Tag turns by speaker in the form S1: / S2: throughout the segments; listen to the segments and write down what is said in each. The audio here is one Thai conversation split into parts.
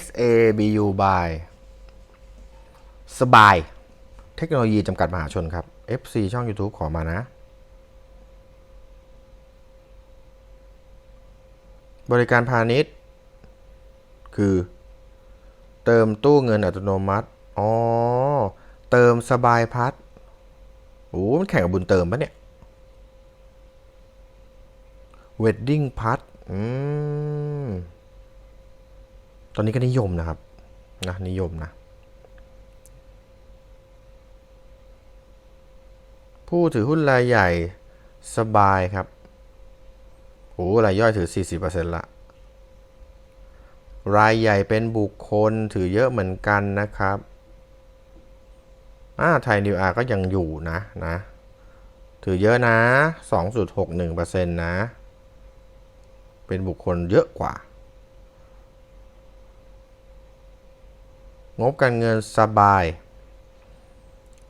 S1: SABU by สบาย เทคโนโลยีจำกัดมหาชนครับ FC ช่อง YouTube ขอมานะ บริการพาณิชย์ คือ เติมตู้เงินอัตโนมัติ อ๋อ เติมสบายพัดโอ้มันแข่งกับบุญเติมปะเนี่ยเวดดิ้งพัดอืม ตอนนี้ก็นิยมนะครับนะนิยมนะ ผู้ถือหุ้นรายใหญ่สบายครับโอ้รายย่อยถือ 40%ละ รายใหญ่เป็นบุคคลถือเยอะเหมือนกันนะครับอ่าไทยนิวอาร์ก็ยังอยู่นะนะ ถือเยอะนะ 2.61%นะ เป็นบุคคลเยอะกว่า งบการเงินสบาย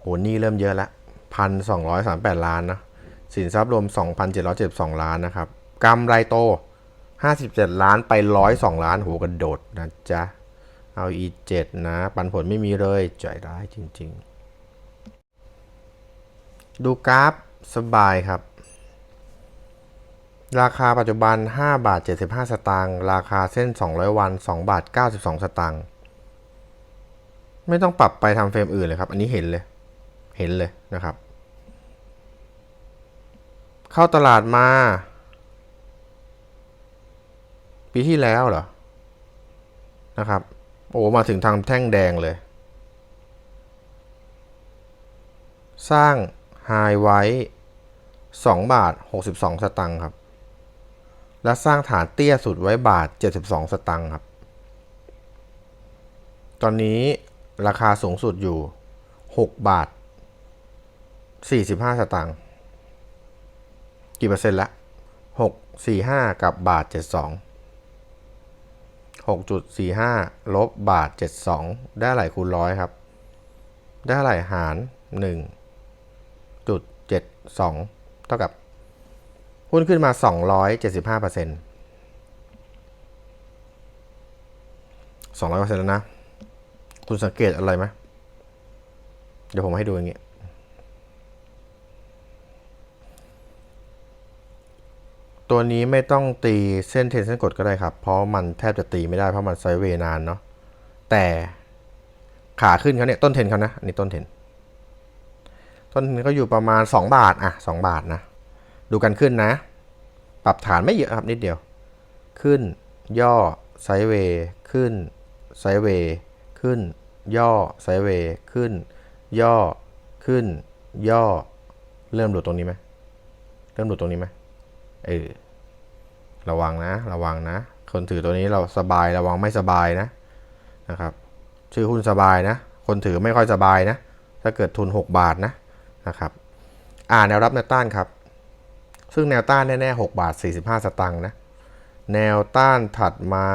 S1: โหนี่เริ่มเยอะละพันสองร้อยสามแปดล้านนะสินทรัพย์รวมสองพันเจ็ดร้อยเจ็ดสองล้านนะครับกำไรโตห้าสิบเจ็ดล้านไปร้อยสองล้านโหกระโดดนะจ๊ะ เอาอีเจ็ดนะ ปันผลไม่มีเลยใจร้ายจริง ๆ ดูกราฟสบายครับ ราคาปัจจุบัน 5 บาท 75 สตางค์ ราคาเส้น 200 วัน 2 บาท 92 สตางค์ ไม่ต้องปรับไปทำเฟรมอื่นเลยครับ อันนี้เห็นเลย เห็นเลยนะครับ เข้าตลาดมา ปีที่แล้วเหรอ นะครับ โอ้ มาถึงทางแท่งแดงเลย สร้างไฮไว้2บาท 62 สตังค์ครับ และสร้างฐานเตี้ยสุดไว้บาท 72 สตังค์ครับ ตอนนี้ ราคาสูงสุดอยู่ 6 บาท 45 สตังค์กี่เปอร์เซ็นต์ละ 6 4 5 กับบาท 72 6.45 ลบบาท 72 ได้เท่าไหร่คูณร้อยครับ ได้เท่าไหร่หาร 1.72 เท่ากับ หุ้นขึ้นมา 275เปอร์เซ็นต์200เปอร์เซ็นต์แล้วนะ คุณสังเกตอะไรไหมเดี๋ยวผมให้ดูอย่างงี้ตัวนี้ไม่ต้องตีเส้นเทนเส้นกดก็ได้ครับ เพราะมันแทบจะตีไม่ได้เพราะมันไซเวย์นานเนาะแต่ขาขึ้นเขาเนี่ยต้นเทนเขานะนนี้ต้นเทนต้นเทนก็อยู่ประมาณ 2 บาทอะ2บาทนะ ดูกันขึ้นนะ ปรับฐานไม่เยอะครับนิดเดียว ขึ้นย่อไซเวย์ขึ้นไซเวย์ ขึ้น ย่อไซเวย์ขึ้น ย่อขึ้น ย่อ เริ่มหลุดตรงนี้ไหมเริ่มหลุดตรงนี้ไหมเออระวังนะ ระวังนะ คนถือตัวนี้เราสบายระวังไม่สบายนะนะครับ ชื่อหุ้นสบายนะ คนถือไม่ค่อยสบายนะ ถ้าเกิดทุน 6 บาทนะนะครับ อ่าแนวรับแนวต้านครับ ซึ่งแนวต้านแน่ๆ6บาท45 สตางค์นะ แนวต้านถัดมา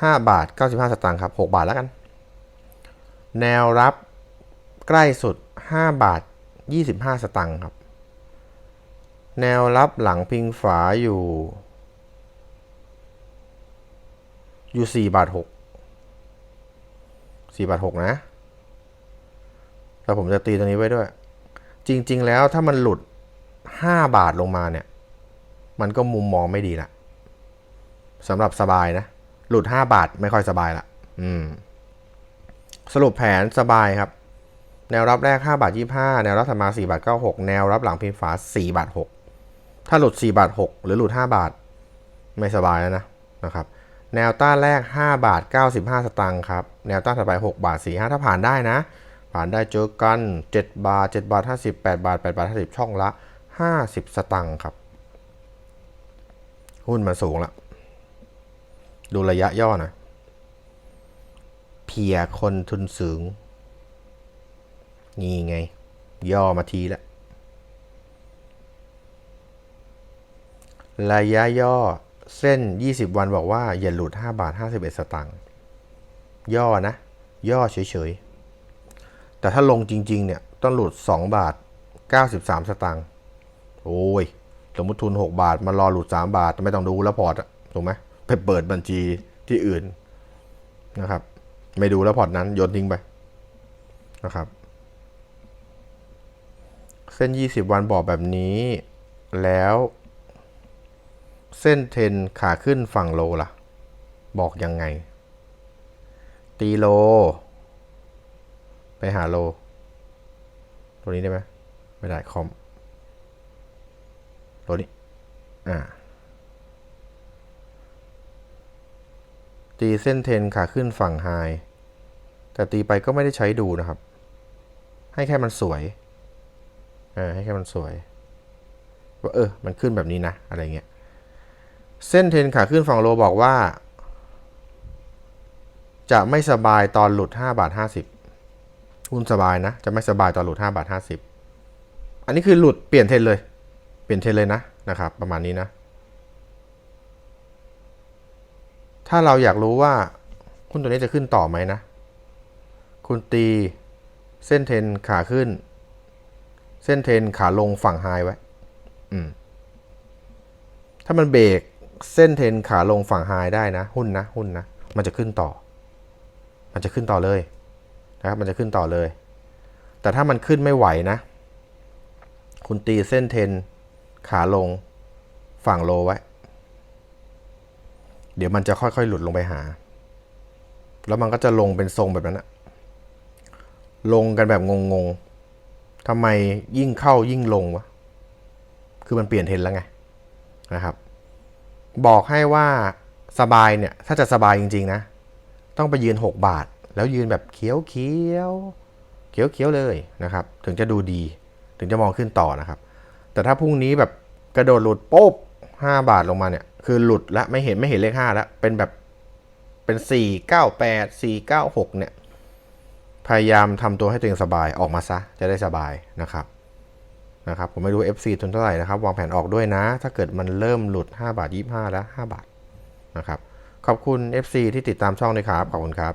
S1: 5 บาท 95 สตางค์ครับ 6 บาทแล้วกัน แนวรับใกล้สุด 5 บาท 25 สตางค์ครับ แนวรับหลังพิงฝาอยู่ อยู่ 4 บาท 6 4 บาท 6 นะแล้วผมจะตีตรงนี้ไว้ด้วย จริง ๆ แล้วถ้ามันหลุด 5 บาทลงมาเนี่ย มันก็มุมมองไม่ดีละสำหรับสบายนะ หลุด 5 บาทไม่ค่อยสบายละอืม สรุปแผนสบายครับ แนวรับแรก 5 บาท 25 แนวรับถัดมา4บาท96 แนวรับหลังพิมพ์ฝา4บาท 6 ถ้าหลุด 4 บาท 6 หรือหลุด 5 บาท ไม่สบายแล้วนะนะครับ แนวต้านแรก 5 บาท 95 สตางค์ครับ แนวต้านถัดไป 6 บาท 45 ถ้าผ่านได้นะ ผ่านได้เจอกัน 7 บาท 7 บาท 50 8 บาท 8 บาท 50 ช่องละ 50 สตางค์ครับ หุ้นมันสูงละ ดูระยะย่อหนะเพียคนทุนสูง นี่ไง ย่อมาทีละ ระยะย่อเส้น 20 วันบอกว่า อย่าหลุด 5 บาท 51 สตางค์ย่อนะ ย่อเฉยๆ แต่ถ้าลงจริง ๆ เนี่ย ต้องหลุด 2 บาท 93 สตางค์โหโอ้ย สมมติทุน 6 บาท มารอหลุด 3 บาท ไม่ต้องดูแล้วพอร์ตอะถูกไหม ไปเปิดบัญชีที่อื่นนะครับ ไม่ดูแล้วพอร์ตนั้นโยนทิ้งไปนะครับ เส้น 20 วันบอกแบบนี้แล้ว เส้นเทนขาขึ้นฝั่งโลล่ะ บอกยังไง ตีโล ไปหาโล ตัวนี้ได้ไหมไม่ได้คอมตัวนี้ อ่า ตีเส้นเทนขาขึ้นฝั่งไฮแต่ตีไปก็ไม่ได้ใช้ดูนะครับ ให้แค่มันสวยเออให้แค่มันสวยว่าเออมันขึ้นแบบนี้นะ อะไรเงี้ย เส้นเทนขาขึ้นฝั่งโลบอกว่า จะไม่สบายตอนหลุด5บาท50หุ้นสบายนะ จะไม่สบายตอนหลุด5บาท50 อันนี้คือหลุดเปลี่ยนเทนเลย เปลี่ยนเทนเลยนะนะครับ ประมาณนี้นะ ถ้าเราอยากรู้ว่าหุ้นตัวนี้จะขึ้นต่อไหมนะ คุณตีเส้นเทนขาขึ้น เส้นเทนขาลงฝั่งไฮไว้ อืม ถ้ามันเบรกเส้นเทนขาลงฝั่งไฮได้นะ หุ้นนะ หุ้นนะ มันจะขึ้นต่อ มันจะขึ้นต่อเลยนะครับ มันจะขึ้นต่อเลย แต่ถ้ามันขึ้นไม่ไหวนะ คุณตีเส้นเทนขาลงฝั่งโลไว้ เดี๋ยวมันจะค่อยๆ หลุดลงไปหา แล้วมันก็จะลงเป็นทรงแบบนั้นอะลงกันแบบงงๆทำไมยิ่งเข้ายิ่งลงวะ คือมันเปลี่ยนเทรนแล้วไงนะครับ บอกให้ว่าสบายเนี่ย ถ้าจะสบายจริงๆนะ ต้องไปยืน 6 บาท แล้วยืนแบบเขียวเขียวเขียวเขียวเลยนะครับ ถึงจะดูดี ถึงจะมองขึ้นต่อนะครับ แต่ถ้าพรุ่งนี้แบบกระโดดหลุดปุ๊บห้าบาทลงมาเนี่ย คือหลุดแล้วไม่เห็นไม่เห็นเลขห้าแล้วเป็นแบบเป็นสี่เก้าแปดสี่เก้าหกเนี่ย พยายามทำตัวให้ตัวเองสบายออกมาซะจะได้สบายนะครับนะครับผมไม่รู้ FC ทุนเท่าไหร่นะครับวางแผนออกด้วยนะ ถ้าเกิดมันเริ่มหลุด 5 บาท 25 แล้ว 5 บาทนะครับขอบคุณ FC ที่ติดตามช่องด้วยครับ ขอบคุณครับ